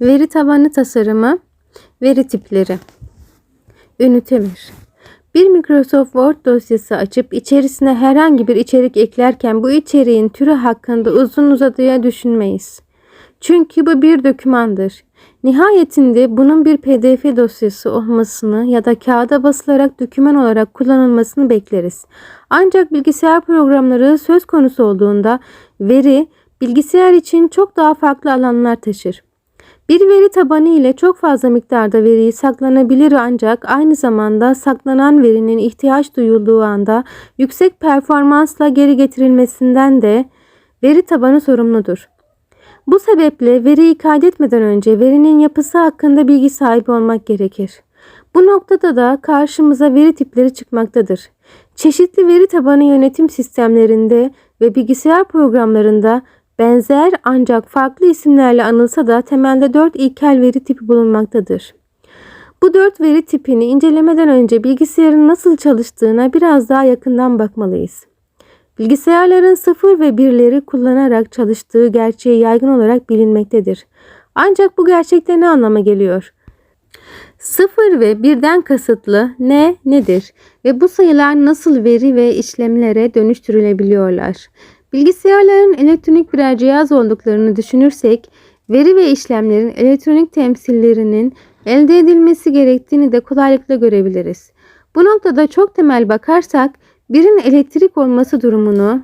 Veri tabanı tasarımı, veri tipleri. Ünite 1. Bir Microsoft Word dosyası açıp içerisine herhangi bir içerik eklerken bu içeriğin türü hakkında uzun uzadıya düşünmeyiz. Çünkü bu bir dokümandır. Nihayetinde bunun bir pdf dosyası olmasını ya da kağıda basılarak doküman olarak kullanılmasını bekleriz. Ancak bilgisayar programları söz konusu olduğunda veri bilgisayar için çok daha farklı alanlar taşır. Bir veri tabanı ile çok fazla miktarda veriyi saklanabilir ancak aynı zamanda saklanan verinin ihtiyaç duyulduğu anda yüksek performansla geri getirilmesinden de veri tabanı sorumludur. Bu sebeple veriyi kaydetmeden önce verinin yapısı hakkında bilgi sahibi olmak gerekir. Bu noktada da karşımıza veri tipleri çıkmaktadır. Çeşitli veri tabanı yönetim sistemlerinde ve bilgisayar programlarında benzer ancak farklı isimlerle anılsa da temelde 4 ilkel veri tipi bulunmaktadır. Bu dört veri tipini incelemeden önce bilgisayarın nasıl çalıştığına biraz daha yakından bakmalıyız. Bilgisayarların sıfır ve birleri kullanarak çalıştığı gerçeği yaygın olarak bilinmektedir. Ancak bu gerçekte ne anlama geliyor? Sıfır ve birden kasıtlı ne nedir ve bu sayılar nasıl veri ve işlemlere dönüştürülebiliyorlar? Bilgisayarların elektronik birer cihaz olduklarını düşünürsek veri ve işlemlerin elektronik temsillerinin elde edilmesi gerektiğini de kolaylıkla görebiliriz. Bu noktada çok temel bakarsak birin elektrik olması durumunu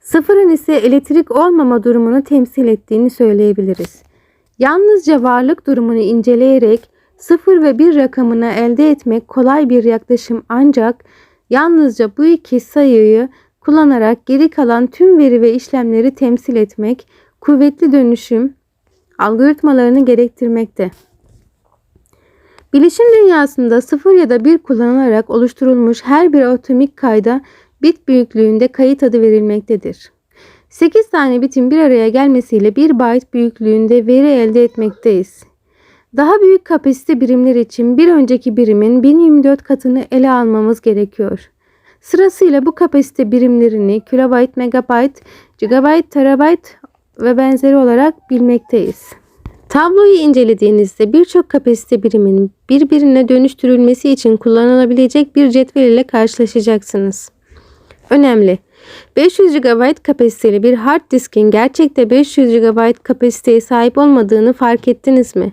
sıfırın ise elektrik olmama durumunu temsil ettiğini söyleyebiliriz. Yalnızca varlık durumunu inceleyerek 0 ve 1 rakamını elde etmek kolay bir yaklaşım ancak yalnızca bu iki sayıyı kullanarak geri kalan tüm veri ve işlemleri temsil etmek kuvvetli dönüşüm algoritmalarını gerektirmekte. Bilişim dünyasında 0 ya da 1 kullanılarak oluşturulmuş her bir atomik kayda bit büyüklüğünde kayıt adı verilmektedir. 8 tane bitin bir araya gelmesiyle 1 byte büyüklüğünde veri elde etmekteyiz. Daha büyük kapasite birimler için bir önceki birimin 1024 katını ele almamız gerekiyor. Sırasıyla bu kapasite birimlerini kilobayt, megabayt, gigabayt, terabayt ve benzeri olarak bilmekteyiz. Tabloyu incelediğinizde birçok kapasite biriminin birbirine dönüştürülmesi için kullanılabilecek bir cetvel ile karşılaşacaksınız. Önemli. 500 GB kapasiteli bir hard diskin gerçekte 500 GB kapasiteye sahip olmadığını fark ettiniz mi?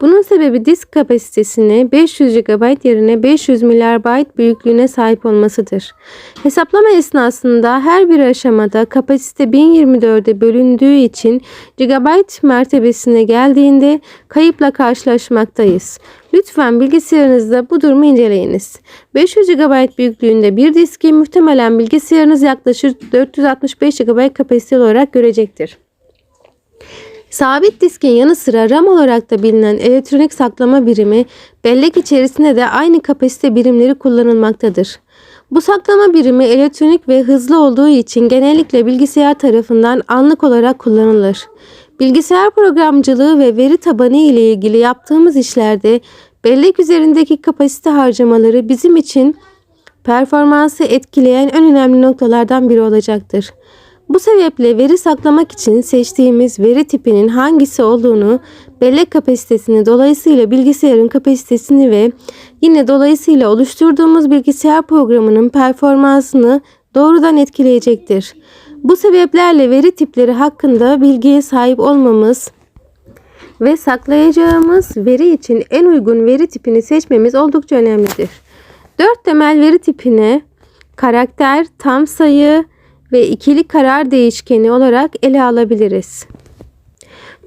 Bunun sebebi disk kapasitesini 500 GB yerine 500 milyar byte büyüklüğüne sahip olmasıdır. Hesaplama esnasında her bir aşamada kapasite 1024'e bölündüğü için GB mertebesine geldiğinde kayıpla karşılaşmaktayız. Lütfen bilgisayarınızda bu durumu inceleyiniz. 500 GB büyüklüğünde bir diski muhtemelen bilgisayarınız yaklaşık 465 GB kapasiteli olarak görecektir. Sabit diskin yanı sıra RAM olarak da bilinen elektronik saklama birimi bellek içerisinde de aynı kapasite birimleri kullanılmaktadır. Bu saklama birimi elektronik ve hızlı olduğu için genellikle bilgisayar tarafından anlık olarak kullanılır. Bilgisayar programcılığı ve veri tabanı ile ilgili yaptığımız işlerde bellek üzerindeki kapasite harcamaları bizim için performansı etkileyen en önemli noktalardan biri olacaktır. Bu sebeple veri saklamak için seçtiğimiz veri tipinin hangisi olduğunu, bellek kapasitesini dolayısıyla bilgisayarın kapasitesini ve yine dolayısıyla oluşturduğumuz bilgisayar programının performansını doğrudan etkileyecektir. Bu sebeplerle veri tipleri hakkında bilgiye sahip olmamız ve saklayacağımız veri için en uygun veri tipini seçmemiz oldukça önemlidir. Dört temel veri tipine karakter, tam sayı, ve ikili karar değişkeni olarak ele alabiliriz.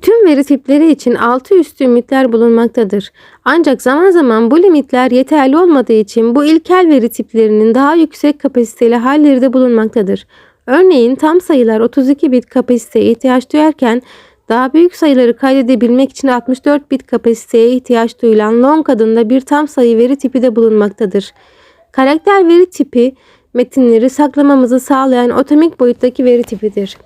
Tüm veri tipleri için altı üstü limitler bulunmaktadır. Ancak zaman zaman bu limitler yeterli olmadığı için bu ilkel veri tiplerinin daha yüksek kapasiteli halleri de bulunmaktadır. Örneğin tam sayılar 32 bit kapasiteye ihtiyaç duyarken daha büyük sayıları kaydedebilmek için 64 bit kapasiteye ihtiyaç duyulan long adında bir tam sayı veri tipi de bulunmaktadır. Karakter veri tipi metinleri saklamamızı sağlayan atomik boyuttaki veri tipidir.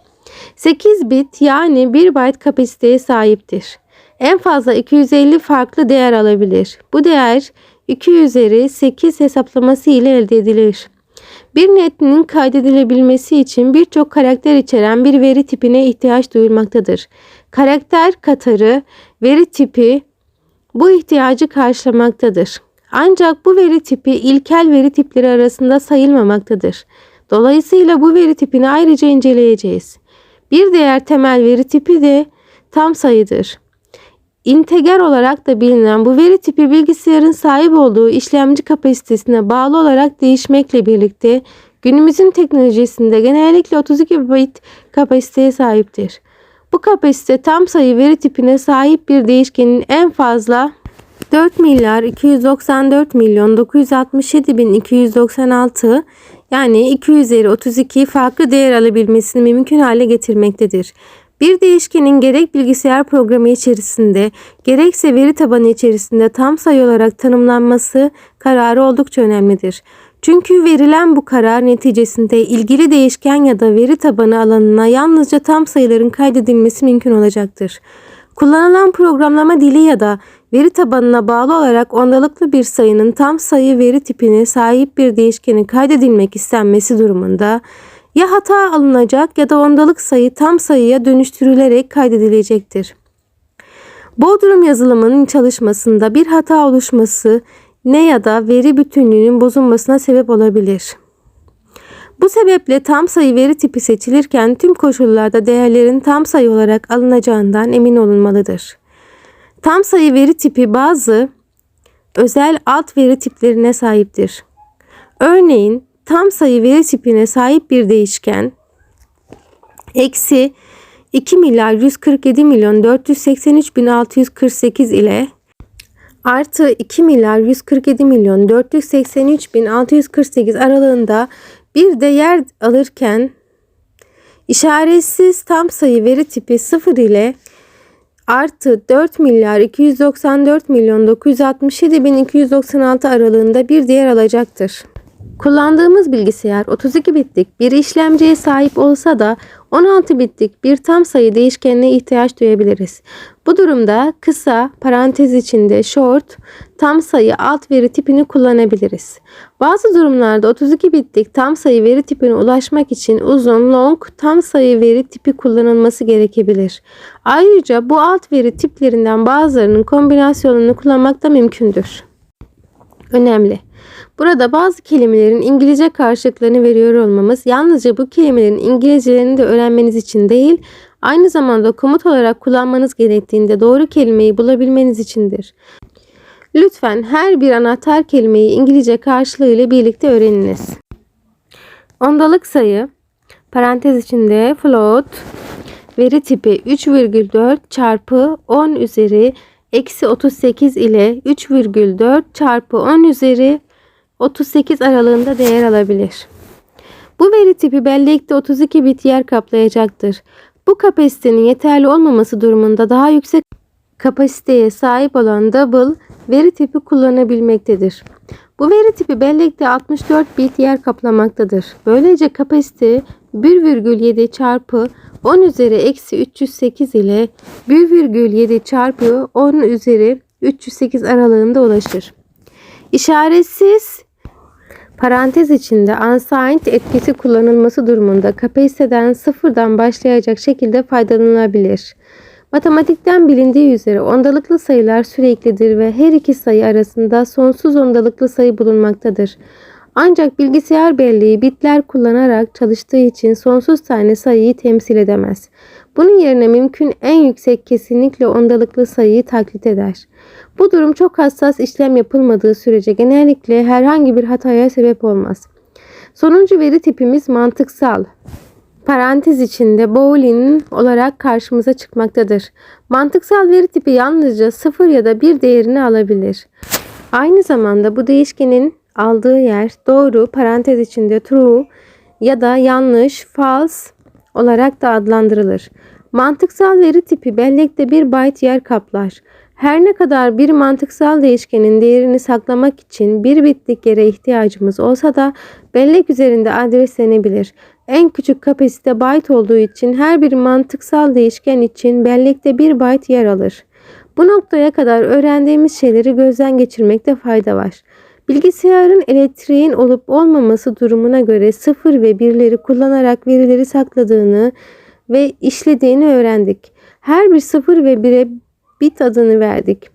8 bit yani 1 byte kapasiteye sahiptir. En fazla 250 farklı değer alabilir. Bu değer 2 üzeri 8 hesaplaması ile elde edilir. Bir netinin kaydedilebilmesi için birçok karakter içeren bir veri tipine ihtiyaç duyulmaktadır. Karakter katarı veri tipi bu ihtiyacı karşılamaktadır. Ancak bu veri tipi ilkel veri tipleri arasında sayılmamaktadır. Dolayısıyla bu veri tipini ayrıca inceleyeceğiz. Bir diğer temel veri tipi de tam sayıdır. İnteger olarak da bilinen bu veri tipi bilgisayarın sahip olduğu işlemci kapasitesine bağlı olarak değişmekle birlikte günümüzün teknolojisinde genellikle 32 bit kapasiteye sahiptir. Bu kapasite tam sayı veri tipine sahip bir değişkenin en fazla 4 milyar 294 milyon 967 bin 296 yani 2 üzeri 32 farklı değer alabilmesini mümkün hale getirmektedir. Bir değişkenin gerek bilgisayar programı içerisinde gerekse veri tabanı içerisinde tam sayı olarak tanımlanması kararı oldukça önemlidir. Çünkü verilen bu karar neticesinde ilgili değişken ya da veri tabanı alanına yalnızca tam sayıların kaydedilmesi mümkün olacaktır. Kullanılan programlama dili ya da veri tabanına bağlı olarak ondalıklı bir sayının tam sayı veri tipine sahip bir değişkenin kaydedilmek istenmesi durumunda ya hata alınacak ya da ondalık sayı tam sayıya dönüştürülerek kaydedilecektir. Bodrum yazılımının çalışmasında bir hata oluşması ne ya da veri bütünlüğünün bozulmasına sebep olabilir. Bu sebeple tam sayı veri tipi seçilirken tüm koşullarda değerlerin tam sayı olarak alınacağından emin olunmalıdır. Tam sayı veri tipi bazı özel alt veri tiplerine sahiptir. Örneğin tam sayı veri tipine sahip bir değişken eksi 2 milyar 147 milyon 483 bin 648 ile artı 2 milyar 147 milyon 483 bin 648 aralığında bir değer alırken işaretsiz tam sayı veri tipi 0 ile artı 4 milyar 294 milyon 967 bin 296 aralığında bir değer alacaktır. Kullandığımız bilgisayar 32 bitlik bir işlemciye sahip olsa da 16 bitlik bir tam sayı değişkenine ihtiyaç duyabiliriz. Bu durumda kısa parantez içinde short tam sayı alt veri tipini kullanabiliriz. Bazı durumlarda 32 bitlik tam sayı veri tipine ulaşmak için uzun long tam sayı veri tipi kullanılması gerekebilir. Ayrıca bu alt veri tiplerinden bazılarının kombinasyonunu kullanmak da mümkündür. Önemli. Burada bazı kelimelerin İngilizce karşılıklarını veriyor olmamız yalnızca bu kelimelerin İngilizcelerini de öğrenmeniz için değil, aynı zamanda komut olarak kullanmanız gerektiğinde doğru kelimeyi bulabilmeniz içindir. Lütfen her bir anahtar kelimeyi İngilizce karşılığı ile birlikte öğreniniz. Ondalık sayı, parantez içinde float, veri tipi 3,4 çarpı 10 üzeri eksi 38 ile 3,4 çarpı 10 üzeri 38 aralığında değer alabilir. Bu veri tipi bellekte 32 bit yer kaplayacaktır. Bu kapasitenin yeterli olmaması durumunda daha yüksek kapasiteye sahip olan double veri tipi kullanabilmektedir. Bu veri tipi bellekte 64 bit yer kaplamaktadır. Böylece kapasite 1,7 çarpı 10 üzeri eksi 308 ile 1,7 çarpı 10 üzeri 308 aralığında ulaşır. İşaretsiz parantez içinde unsigned etkisi kullanılması durumunda kapasiteden sıfırdan başlayacak şekilde faydalanılabilir. Matematikten bilindiği üzere ondalıklı sayılar süreklidir ve her iki sayı arasında sonsuz ondalıklı sayı bulunmaktadır. Ancak bilgisayar belleği bitler kullanarak çalıştığı için sonsuz tane sayıyı temsil edemez. Bunun yerine mümkün en yüksek kesinlikle ondalıklı sayıyı taklit eder. Bu durum çok hassas işlem yapılmadığı sürece genellikle herhangi bir hataya sebep olmaz. Sonuncu veri tipimiz mantıksal. Parantez içinde boolean olarak karşımıza çıkmaktadır. Mantıksal veri tipi yalnızca 0 ya da 1 değerini alabilir. Aynı zamanda bu değişkenin aldığı yer doğru parantez içinde true ya da yanlış false olarak da adlandırılır. Mantıksal veri tipi bellekte bir byte yer kaplar. Her ne kadar bir mantıksal değişkenin değerini saklamak için bir bitlik yere ihtiyacımız olsa da bellek üzerinde adreslenebilir. En küçük kapasite byte olduğu için her bir mantıksal değişken için bellekte bir byte yer alır. Bu noktaya kadar öğrendiğimiz şeyleri gözden geçirmekte fayda var. Bilgisayarın elektriğin olup olmaması durumuna göre sıfır ve birleri kullanarak verileri sakladığını ve işlediğini öğrendik. Her bir sıfır ve bire bit adını verdik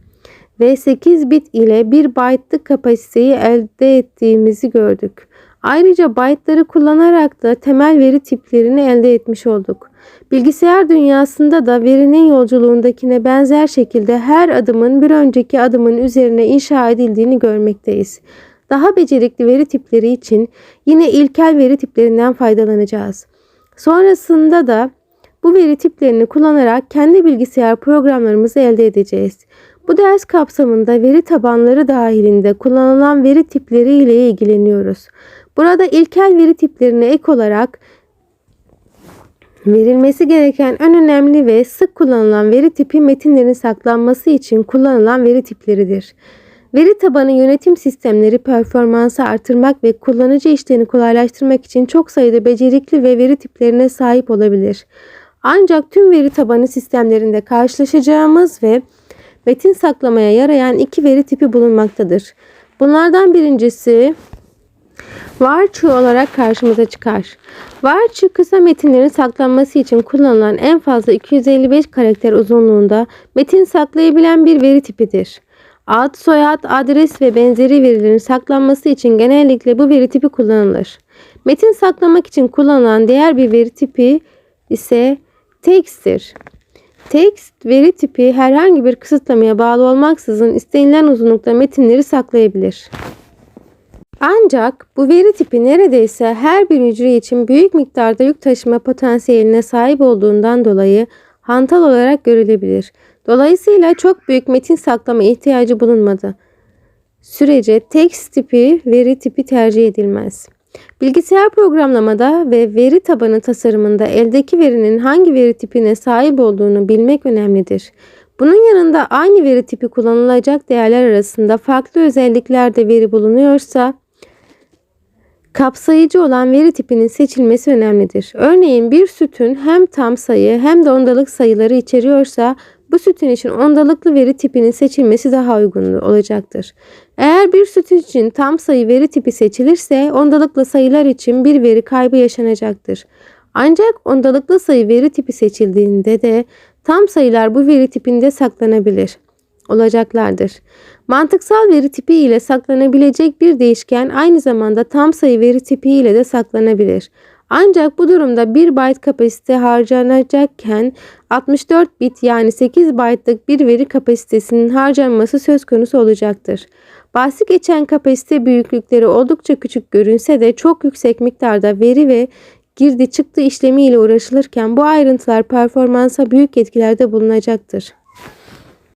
ve 8 bit ile 1 byte'lık kapasiteyi elde ettiğimizi gördük. Ayrıca byte'ları kullanarak da temel veri tiplerini elde etmiş olduk. Bilgisayar dünyasında da verinin yolculuğundakine benzer şekilde her adımın bir önceki adımın üzerine inşa edildiğini görmekteyiz. Daha becerikli veri tipleri için yine ilkel veri tiplerinden faydalanacağız. Sonrasında da bu veri tiplerini kullanarak kendi bilgisayar programlarımızı elde edeceğiz. Bu ders kapsamında veri tabanları dahilinde kullanılan veri tipleri ile ilgileniyoruz. Burada ilkel veri tiplerine ek olarak verilmesi gereken en önemli ve sık kullanılan veri tipi metinlerin saklanması için kullanılan veri tipleridir. Veri tabanı yönetim sistemleri performansı artırmak ve kullanıcı işlerini kolaylaştırmak için çok sayıda becerikli ve veri tiplerine sahip olabilir. Ancak tüm veri tabanı sistemlerinde karşılaşacağımız ve metin saklamaya yarayan iki veri tipi bulunmaktadır. Bunlardan birincisi Varçı olarak karşımıza çıkar. Varçı kısa metinlerin saklanması için kullanılan en fazla 255 karakter uzunluğunda metin saklayabilen bir veri tipidir. Ad, soyad, adres ve benzeri verilerin saklanması için genellikle bu veri tipi kullanılır. Metin saklamak için kullanılan diğer bir veri tipi ise text'tir. Text veri tipi herhangi bir kısıtlamaya bağlı olmaksızın istenilen uzunlukta metinleri saklayabilir. Ancak bu veri tipi neredeyse her bir hücre için büyük miktarda yük taşıma potansiyeline sahip olduğundan dolayı hantal olarak görülebilir. Dolayısıyla çok büyük metin saklama ihtiyacı bulunmadı. Sürece text tipi veri tipi tercih edilmez. Bilgisayar programlamada ve veri tabanı tasarımında eldeki verinin hangi veri tipine sahip olduğunu bilmek önemlidir. Bunun yanında aynı veri tipi kullanılacak değerler arasında farklı özelliklerde veri bulunuyorsa kapsayıcı olan veri tipinin seçilmesi önemlidir. Örneğin bir sütun hem tam sayı hem de ondalık sayıları içeriyorsa bu sütun için ondalıklı veri tipinin seçilmesi daha uygun olacaktır. Eğer bir sütun için tam sayı veri tipi seçilirse ondalıklı sayılar için bir veri kaybı yaşanacaktır. Ancak ondalıklı sayı veri tipi seçildiğinde de tam sayılar bu veri tipinde saklanabilir olacaklardır. Mantıksal veri tipi ile saklanabilecek bir değişken aynı zamanda tam sayı veri tipi ile de saklanabilir. Ancak bu durumda 1 byte kapasite harcanacakken 64 bit yani 8 byte'lık bir veri kapasitesinin harcanması söz konusu olacaktır. Bahsi geçen kapasite büyüklükleri oldukça küçük görünse de çok yüksek miktarda veri ve girdi çıktı işlemi ile uğraşılırken bu ayrıntılar performansa büyük etkilerde bulunacaktır.